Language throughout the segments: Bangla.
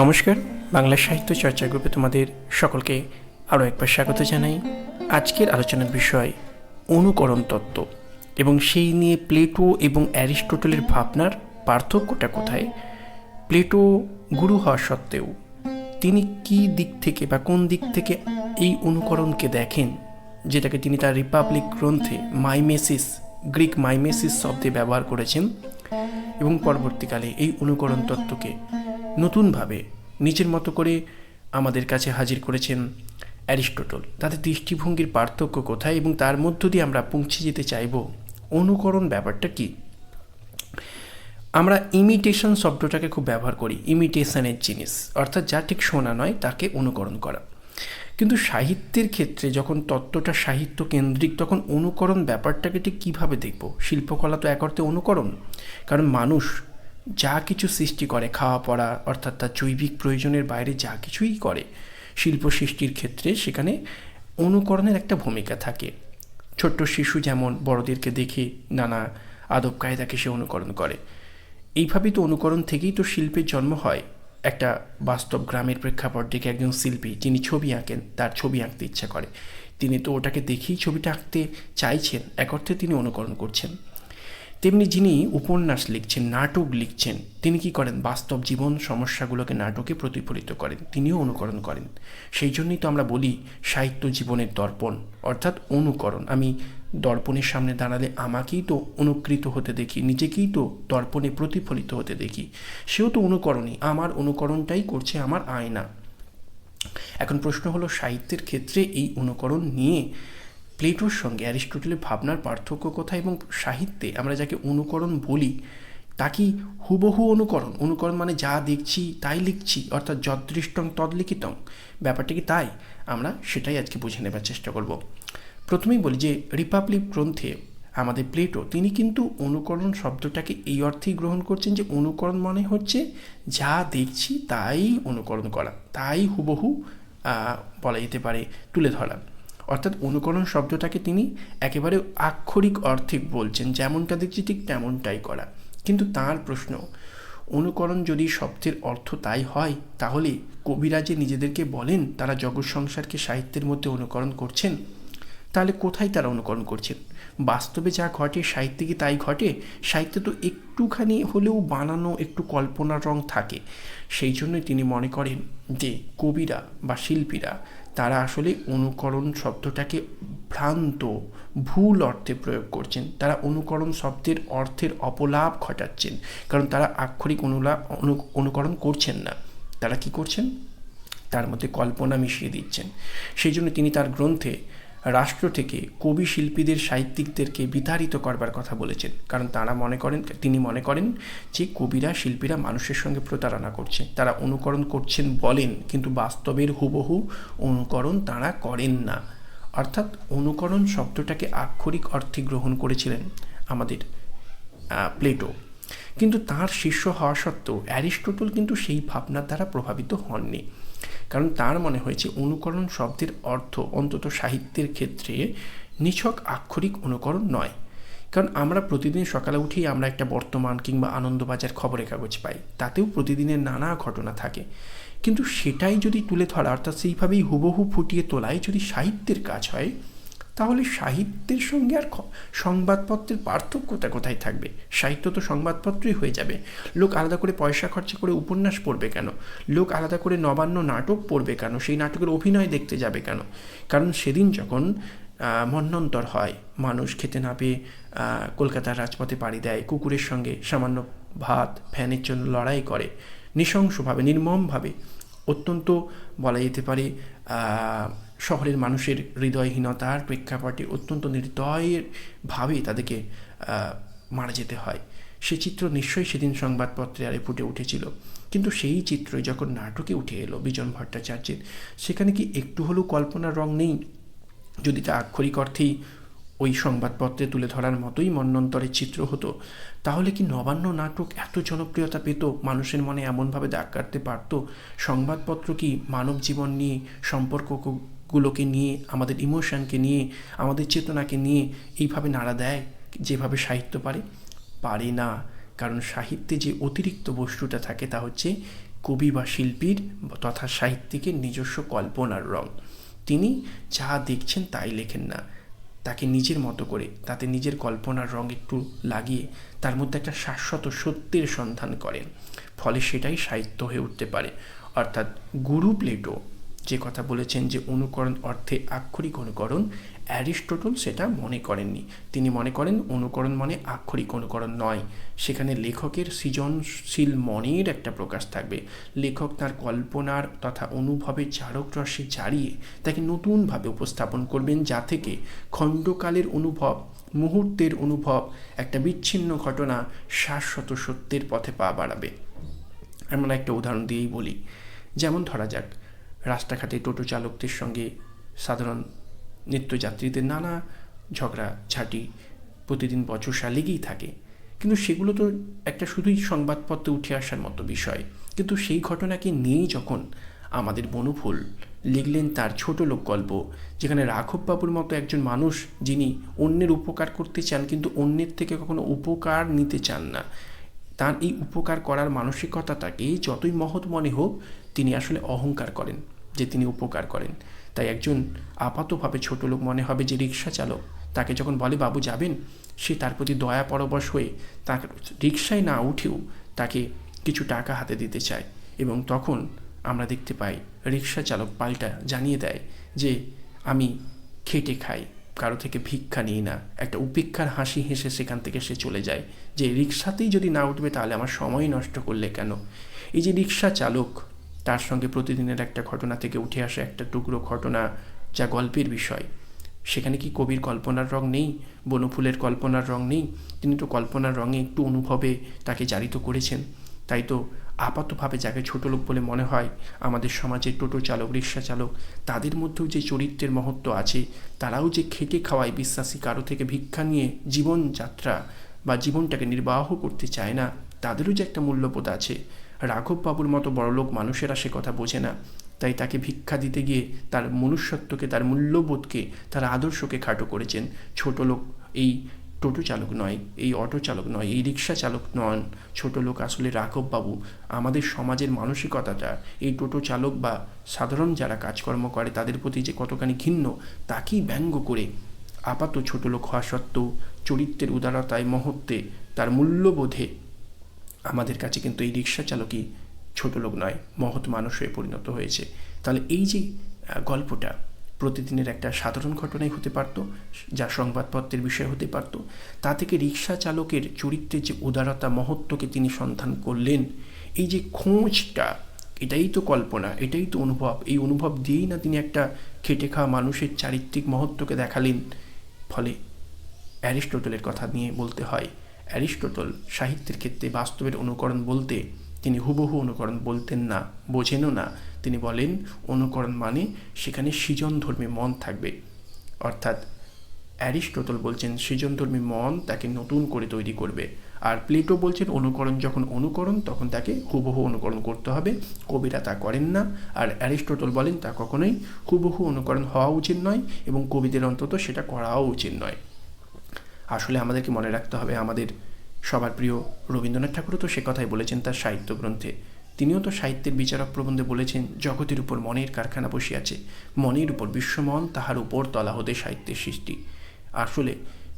নমস্কার, বাংলা সাহিত্য চর্চা গ্রুপে তোমাদের সকলকে আরও একবার স্বাগত জানাই। আজকের আলোচনার বিষয় অনুকরণ তত্ত্ব এবং সেই নিয়ে প্লেটো এবং অ্যারিস্টোটলের ভাবনার পার্থক্যটা কোথায়? প্লেটো গুরু হওয়া সত্ত্বেও তিনি কি দিক থেকে বা কোন দিক থেকে এই অনুকরণকে দেখেন, যেটাকে তিনি তার রিপাবলিক গ্রন্থে মাইমেসিস, গ্রিক মাইমেসিস শব্দে ব্যবহার করেছেন এবং পরবর্তীকালে এই অনুকরণ তত্ত্বকে নতুনভাবে নিজের মতো করে আমাদের কাছে হাজির করেছেন অ্যারিস্টোটল। তাদের দৃষ্টিভঙ্গির পার্থক্য কোথায় এবং তার মধ্য দিয়ে আমরা পৌঁছে যেতে চাইব? অনুকরণ ব্যাপারটা কি? আমরা ইমিটেশন শব্দটাকে খুব ব্যবহার করি ইমিটেশনের জিনিস। অর্থাৎ যা ঠিক শোনা নয় তাকে অনুকরণ করা। কিন্তু সাহিত্যের ক্ষেত্রে যখন তত্ত্বটা সাহিত্য কেন্দ্রিক, তখন অনুকরণ ব্যাপারটাকে ঠিক কীভাবে দেখব? শিল্পকলা তো এক অর্থে অনুকরণ। কারণ মানুষ যা কিছু সৃষ্টি করে খাওয়া পড়া, অর্থাৎ তার জৈবিক প্রয়োজনের বাইরে যা কিছুই করে, শিল্প সৃষ্টির ক্ষেত্রে সেখানে অনুকরণের একটা ভূমিকা থাকে। ছোট্ট শিশু যেমন বড়দেরকে দেখে নানা আদব কায়দাকে সে অনুকরণ করে। এইভাবেই তো অনুকরণ থেকেই তো শিল্পের জন্ম হয়। একটা বাস্তব গ্রামের প্রেক্ষাপট দেখে একজন শিল্পী যিনি ছবি আঁকেন, তার ছবি আঁকতে ইচ্ছা করে। তিনি তো ওটাকে দেখেই ছবিটা আঁকতে চাইছেন, এক অর্থে তিনি অনুকরণ করছেন। তেমনি যিনি উপন্যাস লিখছেন, নাটক লিখছেন, তিনি কি করেন? বাস্তব জীবন সমস্যাগুলোকে নাটকে প্রতিফলিত করেন, তিনিও অনুকরণ করেন। সেই জন্যই তো আমরা বলি সাহিত্য জীবনের দর্পণ, অর্থাৎ অনুকরণ। আমি দর্পণের সামনে দাঁড়ালে আমাকেই তো অনুকৃত হতে দেখি, নিজেকেই তো দর্পণে প্রতিফলিত হতে দেখি। সেও তো অনুকরণই, আমার অনুকরণটাই করছে আমার আয়না। এখন প্রশ্ন হলো, সাহিত্যের ক্ষেত্রে এই অনুকরণ নিয়ে প্লেটোর সঙ্গে অ্যারিস্টোটেলের ভাবনার পার্থক্য কোথায় এবং সাহিত্যে আমরা যাকে অনুকরণ বলি তা কি হুবহু অনুকরণ। অনুকরণ মানে যা দেখছি, তাই লিখছি, অর্থাৎ যদৃষ্টং তদলিখিতং ব্যাপারটা কি তাই? আমরা সেটাই আজকে বুঝে নেবার চেষ্টা করব। প্রথমেই বলি যে রিপাবলিক গ্রন্থে আমাদের প্লেটো, তিনি কিন্তু অনুকরণ শব্দটাকে এই অর্থেই গ্রহণ করছেন যে অনুকরণ মানে হচ্ছে যা দেখছি, তাই অনুকরণ করা, তাই হুবহু বলা যেতে পারে, তুলে ধরা। অর্থাৎ অনুকরণ শব্দটাকে তিনি একেবারে আক্ষরিক অর্থে বলছেন, যেমনটা দেখছি ঠিক তেমনটাই করা। কিন্তু তার প্রশ্ন, অনুকরণ যদি শব্দের অর্থ তাই হয়, তাহলে কবিরা যে নিজেদেরকে বলেন, তারা জগৎ সংসারকে সাহিত্যের মধ্যে অনুকরণ করছেন? তাহলে কোথায় তারা অনুকরণ করছেন? বাস্তবে যা ঘটে, সাহিত্যে কি তাই ঘটে? সাহিত্যে তো একটুখানি হলেও বানানো, একটু কল্পনার রং থাকে। সেই জন্যই তিনি মনে করেন যে কবিরা বা শিল্পীরা তারা আসলে অনুকরণ শব্দটাকে ভ্রান্ত, ভুল অর্থে প্রয়োগ করছেন। তারা অনুকরণ শব্দের অর্থের অপলাপ ঘটাচ্ছেন। কারণ তারা আক্ষরিক অনুলাপ অনুকরণ করছেন না। তারা কি করছেন? তার মধ্যে কল্পনা মিশিয়ে দিচ্ছেন। সেই জন্য তিনি তার গ্রন্থে রাষ্ট্র থেকে কবি শিল্পীদের সাহিত্যিকদেরকে বিতাড়িত করবার কথা বলেছেন। কারণ তারা মনে করেন, তিনি মনে করেন যে কবিরা, শিল্পীরা মানুষের সঙ্গে প্রতারণা করছে। তারা অনুকরণ করছেন, বলেন, কিন্তু বাস্তবের হুবহু অনুকরণ তারা করেন না। অর্থাৎ অনুকরণ শব্দটাকে আক্ষরিক অর্থে গ্রহণ করেছিলেন আমাদের প্লেটো। কিন্তু তার শিষ্য হওয়া সত্ত্বেও অ্যারিস্টোটল কিন্তু সেই ভাবনার দ্বারা প্রভাবিত হননি। কারণ তার মনে হয়েছে অনুকরণ শব্দের অর্থ অন্তত সাহিত্যের ক্ষেত্রে নিছক আক্ষরিক অনুকরণ নয়। কারণ আমরা প্রতিদিন সকালে উঠেই আমরা একটা বর্তমান কিংবা আনন্দবাজার খবরের কাগজ পাই, তাতেও প্রতিদিনের নানা ঘটনা থাকে। কিন্তু সেটাই যদি তুলে ধরা, অর্থাৎ সেইভাবেই হুবহু ফুটিয়ে তোলাই যদি সাহিত্যের কাজ হয় তাহলে সাহিত্যের সঙ্গে আর সংবাদপত্রের পার্থক্যতা কোথায় থাকবে? সাহিত্য তো সংবাদপত্রই হয়ে যাবে। লোক আলাদা করে পয়সা খরচা করে উপন্যাস পড়বে কেন? লোক আলাদা করে নবান্ন নাটক পড়বে কেন? সেই নাটকের অভিনয় দেখতে যাবে কেন? কারণ সেদিন যখন মন্নন্তর হয়, মানুষ খেতে না পেয়ে কলকাতার রাজপথে পাড়ি দেয়, কুকুরের সঙ্গে সামান্য ভাত, ফ্যানের জন্য লড়াই করে, নৃশংসভাবে, নির্মমভাবে, অত্যন্ত বলা যেতে পারে শহরের মানুষের হৃদয়হীনতার প্রেক্ষাপটে অত্যন্ত নির্দয়ের ভাবে তাদেরকে মারা যেতে হয়। সে চিত্র নিশ্চয়ই সেদিন সংবাদপত্রে আরে ফুটে উঠেছিল। কিন্তু সেই চিত্রই যখন নাটকে উঠে এলো বিজন ভট্টাচার্যের, সেখানে কি একটু হলেও কল্পনার রং নেই? যদি তা আক্ষরিক অর্থেই ওই সংবাদপত্রে তুলে ধরার মতোই মন্নন্তরের চিত্র হতো, তাহলে কি নবান্ন নাটক এত জনপ্রিয়তা পেত, মানুষের মনে এমনভাবে দাগ কাটতে পারত? সংবাদপত্র কি মানব জীবন নিয়ে সম্পর্ক গুলোকে নিয়ে, আমাদের ইমোশনকে নিয়ে, আমাদের চেতনাকে নিয়ে এইভাবে নাড়া দেয়, যেভাবে সাহিত্য পারে? পারে না। কারণ সাহিত্যে যে অতিরিক্ত বস্তুটা থাকে তা হচ্ছে কবি বা শিল্পীর তথা সাহিত্যিকের নিজস্ব কল্পনার রং। তিনি যা দেখছেন তাই লেখেন না। তাকে নিজের মতো করে, তাতে নিজের কল্পনার রং একটু লাগিয়ে তার মধ্যে একটা শাশ্বত সত্যের সন্ধান করেন। ফলে সেটাই সাহিত্য হয়ে উঠতে পারে। অর্থাৎ গুরু প্লেটো যে কথা বলেছেন যে অনুকরণ অর্থে আক্ষরিক অনুকরণ, অ্যারিস্টোটল সেটা মনে করেননি। তিনি মনে করেন অনুকরণ মানে আক্ষরিক অনুকরণ নয়। সেখানে লেখকের সৃজনশীল মনের একটা প্রকাশ থাকবে। লেখক তার কল্পনার তথা অনুভবের চারক রসে জারিয়ে তাকে নতুনভাবে উপস্থাপন করবেন, যা থেকে খণ্ডকালের অনুভব, মুহূর্তের অনুভব, একটা বিচ্ছিন্ন ঘটনা শাশ্বত সত্যের পথে পা বাড়াবে। আমরা একটা উদাহরণ দিয়েই বলি। যেমন ধরা যাক রাস্তাঘাটে টোটো চালকদের সঙ্গে সাধারণ নিত্যযাত্রীদের নানা ঝগড়া, ঝাঁটি প্রতিদিন বচসা লেগেই থাকে। কিন্তু সেগুলো তো একটা শুধুই সংবাদপত্রে উঠে আসার মতো বিষয়। কিন্তু সেই ঘটনাকে নিয়েই যখন আমাদের বনফুল লিখলেন তার ছোট লোক গল্প, যেখানে রাঘববাবুর মতো একজন মানুষ যিনি অন্যের উপকার করতে চান কিন্তু অন্যের থেকে কখনো উপকার নিতে চান না, তার এই উপকার করার মানসিকতাটাকে যতই মহৎ মনে হোক তিনি আসলে অহংকার করেন। যে তিনি উপকার করেন। তাই একজন আপাতভাবে ছোট লোক মনে হবে যে রিক্সা চালক। তাকে যখন বলে, বাবু, যাবেন? সে তার প্রতি দয়া পরবশ হয়ে তাকে রিক্সায় না উঠেও তাকে কিছু টাকা হাতে দিতে চায় এবং তখন আমরা দেখতে পাই রিক্সা চালক পাল্টা জানিয়ে দেয় যে, আমি খেটে খাই, কারও থেকে ভিক্ষা নিই না। একটা উপেক্ষার হাসি হেসে সেখান থেকে সে চলে যায় যে রিক্সাতেই যদি না উঠবে তাহলে আমার সময় নষ্ট করলে কেন? এই যে রিক্সা চালক তার সঙ্গে প্রতিদিনের একটা ঘটনা থেকে উঠে আসা একটা টুকরো ঘটনা যা গল্পের বিষয়। সেখানে কি কবির কল্পনার রং নেই? বনফুলের কল্পনার রং নেই? তিনি তো কল্পনার রঙে একটু অনুভবে তাকে জারিত করেছেন। তাই তো আপাতভাবে যাকে ছোট লোক বলে মনে হয়, আমাদের সমাজে টোটো চালক, রিক্সা চালক, তাদের মধ্যেও যে চরিত্রের মহত্ব আছে, তারাও যে খেটে খাওয়ায় বিশ্বাসী কারও থেকে ভিক্ষা নিয়ে জীবনযাত্রা বা জীবনটাকে নির্বাহ করতে চায় না, তাদেরও যে একটা মূল্যবোধ আছে। রাঘববাবুর মতো বড়লোক মানুষেরা সে কথা বোঝে না। তাই তাকে ভিক্ষা দিতে গিয়ে তার মনুষ্যত্বকে, তার মূল্যবোধকে, তার আদর্শকে খাটো করেছেন। ছোট লোক এই টোটো চালক নয়, এই অটো চালক নয়, এই রিক্সা চালক নন। ছোট লোক আসলে রাঘববাবু আমাদের সমাজের মানসিকতাটা, এই টোটো চালক বা সাধারণ যারা কাজকর্ম করে, তাদের প্রতি যে কতখানি ঘিন্ন তাকেই ব্যঙ্গ করে আপাত ছোট লোক হওয়া সত্ত্বেও চরিত্রের উদারতায়, মহত্বে, তার মূল্যবোধে আমাদের কাছে কিন্তু এই রিক্সা চালকই ছোট লোক নয়, মহৎ মানুষ হয়ে পরিণত হয়েছে। তাহলে এই যে গল্পটা প্রতিদিনের একটা সাধারণ ঘটনাই হতে পারতো, যা সংবাদপত্রের বিষয় হতে পারতো, তা থেকে রিক্সা চালকের চরিত্রের যে উদারতা, মহত্বকে তিনি সন্ধান করলেন, এই যে খোঁজটা, এটাই তো কল্পনা, এটাই তো অনুভব। এই অনুভব দিয়েই না তিনি একটা খেটে খাওয়া মানুষের চারিত্রিক মহত্বকে দেখালেন। ফলে অ্যারিস্টোটলের কথা নিয়ে বলতে হয় অ্যারিস্টোটল সাহিত্যের ক্ষেত্রে বাস্তবের অনুকরণ বলতে তিনি হুবহু অনুকরণ বলতেন না, বোঝেনও না। তিনি বলেন, অনুকরণ মানে সেখানে সৃজনধর্মী মন থাকবে। অর্থাৎ অ্যারিস্টোটল বলছেন, সৃজনধর্মী মন তাকে নতুন করে তৈরি করবে। আর প্লেটো বলছেন, অনুকরণ যখন অনুকরণ, তখন তাকে হুবহু অনুকরণ করতে হবে। কবিরা তা করেন না। আর অ্যারিস্টোটল বলেন, তা কখনোই হুবহু অনুকরণ হওয়া উচিত নয় এবং কবিদের অন্তত সেটা করাও উচিত নয়। আসলে আমাদেরকে মনে রাখতে হবে, আমাদের সবার প্রিয় রবীন্দ্রনাথ ঠাকুরও তো সে কথাই বলেছেন তার সাহিত্য গ্রন্থে। তিনিও তো সাহিত্যের বিচারক প্রবন্ধে বলেছেন, জগতের উপর মনের কারখানা বসিয়াছে মনের উপর বিশ্বমন, তাহার উপর তলা হতে সাহিত্যের সৃষ্টি। আসলে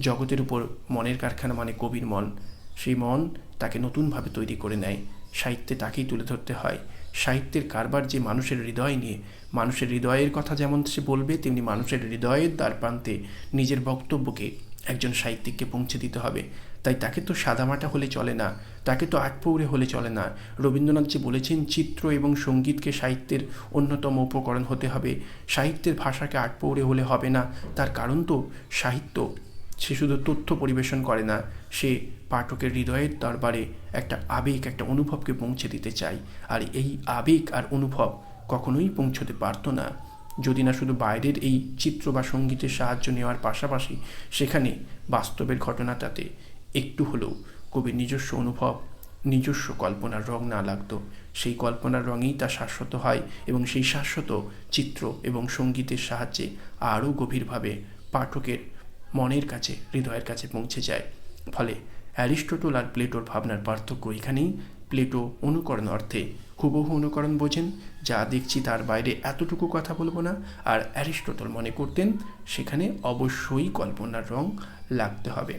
জগতের উপর মনের কারখানা মানে কবির মন। সেই মন তাকে নতুনভাবে তৈরি করে নেয়, সাহিত্যে তাকেই তুলে ধরতে হয়। সাহিত্যের কারবার যে মানুষের হৃদয় নিয়ে, মানুষের হৃদয়ের কথা যেমন সে বলবে, তেমনি মানুষের হৃদয়ের দ্বার প্রান্তে নিজের বক্তব্যকে একজন সাহিত্যিককে পৌঁছে দিতে হবে। তাই তাকে তো সাদামাটা হলে চলে না, তাকে তো আটপৌরে হলে চলে না। রবীন্দ্রনাথ যে বলেছেন, চিত্র এবং সঙ্গীতকে সাহিত্যের অন্যতম উপকরণ হতে হবে। সাহিত্যের ভাষাকে আটপৌরে হলে হবে না, তার কারণ তো সাহিত্য। সে শুধু তথ্য পরিবেশন করে না, সে পাঠকের হৃদয়ের দরবারে একটা আবেগ, একটা অনুভবকে পৌঁছে দিতে চায়। আর এই আবেগ আর অনুভব কখনোই পৌঁছতে পারতো না। যদি না শুধু বাইরের এই চিত্র বা সঙ্গীতের সাহায্য নেওয়ার পাশাপাশি সেখানে বাস্তবের ঘটনাটাতে একটু হলেও কবির নিজস্ব অনুভব, নিজস্ব কল্পনার রং না লাগতো, সেই কল্পনার রঙেই তা শাশ্বত হয় এবং সেই শাশ্বত চিত্র এবং সঙ্গীতের সাহায্যে আরও গভীরভাবে পাঠকের মনের কাছে, হৃদয়ের কাছে পৌঁছে যায়। ফলে অ্যারিস্টোটল আর প্লেটোর ভাবনার পার্থক্য এখানেই। প্লেটো অনুকরণ অর্থে হুবহু অনুকরণ বোঝেন, যা দেখছি তার বাইরে এতটুকু কথা বলব না। আর অ্যারিস্টটল মনে করতেন, সেখানে অবশ্যই কল্পনার রং লাগতে হবে।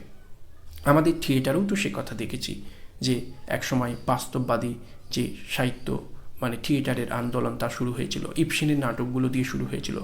আমাদের থিয়েটারেও তো সে কথা দেখেছি, যে একসময় বাস্তববাদী যে সাহিত্য মানে থিয়েটারের আন্দোলন তা শুরু হয়েছিল ইপসিনের নাটকগুলো দিয়ে শুরু হয়েছিল।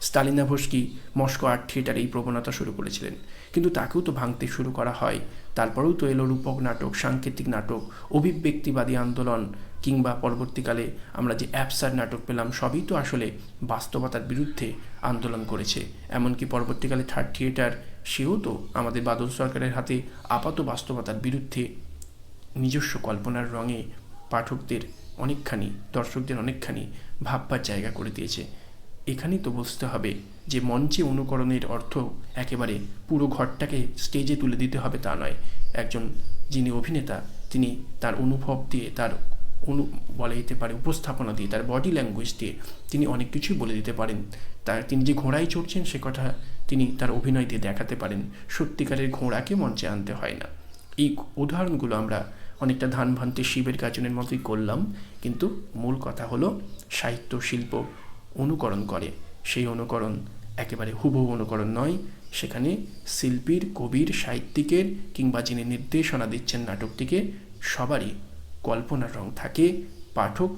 স্টালিনাভস্কি মস্কো আর্ট থিয়েটারে এই প্রবণতা শুরু করেছিলেন। কিন্তু তাকেও তো ভাঙতে শুরু করা হয়। তারপরেও তো এলো রূপক নাটক, সাংকেতিক নাটক, অভিব্যক্তিবাদী আন্দোলন কিংবা পরবর্তীকালে আমরা যে অ্যাপসার নাটক পেলাম, সবই তো আসলে বাস্তবতার বিরুদ্ধে আন্দোলন করেছে। এমনকি পরবর্তীকালে থার্ড থিয়েটার সেও তো আমাদের বাদল সরকারের হাতে আপাত বাস্তবতার বিরুদ্ধে নিজস্ব কল্পনার রঙে পাঠকদের অনেকখানি, দর্শকদের অনেকখানি ভাববার জায়গা করে দিয়েছে। এখানেই তো বুঝতে হবে যে মঞ্চে অনুকরণের অর্থ একেবারে পুরো ঘরটাকে স্টেজে তুলে দিতে হবে তা নয়। একজন যিনি অভিনেতা, তিনি তার অনুভব দিয়ে তার অনু বলা যেতে পারে, উপস্থাপনা দিয়ে, তার বডি ল্যাঙ্গুয়েজ দিয়ে তিনি অনেক কিছুই বলে দিতে পারেন। তার তিনি যে ঘোড়ায় চড়ছেন সে কথা তিনি তার অভিনয় দিয়ে দেখাতে পারেন। সত্যিকারের ঘোড়াকে মঞ্চে আনতে হয় না। এই উদাহরণগুলো আমরা অনেকটা ধান ভান্তে শিবের গাজনের মতোই করলাম, কিন্তু মূল কথা হলো সাহিত্য শিল্প অনুকরণ করে। সেই অনুকরণ একেবারে হুবহু অনুকরণ নয়, সেখানে শিল্পীর, কবির, সাহিত্যিকের কিংবা যিনি নির্দেশনা দিচ্ছেন নাটকটিকে, সবারই কল্পনার রং থাকে। পাঠক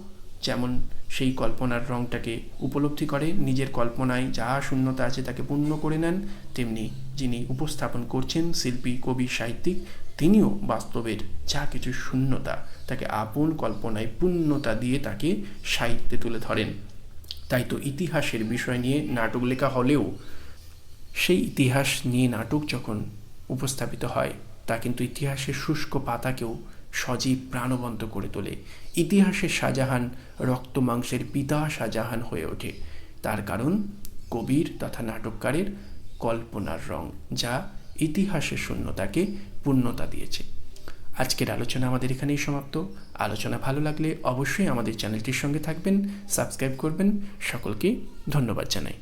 যেমন সেই কল্পনার রংটাকে উপলব্ধি করে, নিজের কল্পনায় যা শূন্যতা আছে তাকে পূর্ণ করে নেন, তেমনি যিনি উপস্থাপন করছেন শিল্পী, কবি, সাহিত্যিক, তিনিও বাস্তবের যা কিছু শূন্যতা তাকে আপন কল্পনায় পূর্ণতা দিয়ে তাকে সাহিত্যে তুলে ধরেন। তাই তো ইতিহাসের বিষয় নিয়ে নাটক লেখা হলেও সেই ইতিহাস নিয়ে নাটক যখন উপস্থাপিত হয়, তা কিন্তু ইতিহাসের শুষ্ক পাতাকেও সজীব প্রাণবন্ত করে তোলে। ইতিহাসে শাহজাহান রক্ত মাংসের পিতা শাহজাহান হয়ে ওঠে। তার কারণ, কবির তথা নাটককারের কল্পনার রং, যা ইতিহাসের শূন্যতাকে পূর্ণতা দিয়েছে। আজকের আলোচনা আমাদের এখানেই সমাপ্ত। আলোচনা ভালো লাগলে অবশ্যই আমাদের চ্যানেলটির সঙ্গে থাকবেন, সাবস্ক্রাইব করবেন। সকলকে ধন্যবাদ জানাই।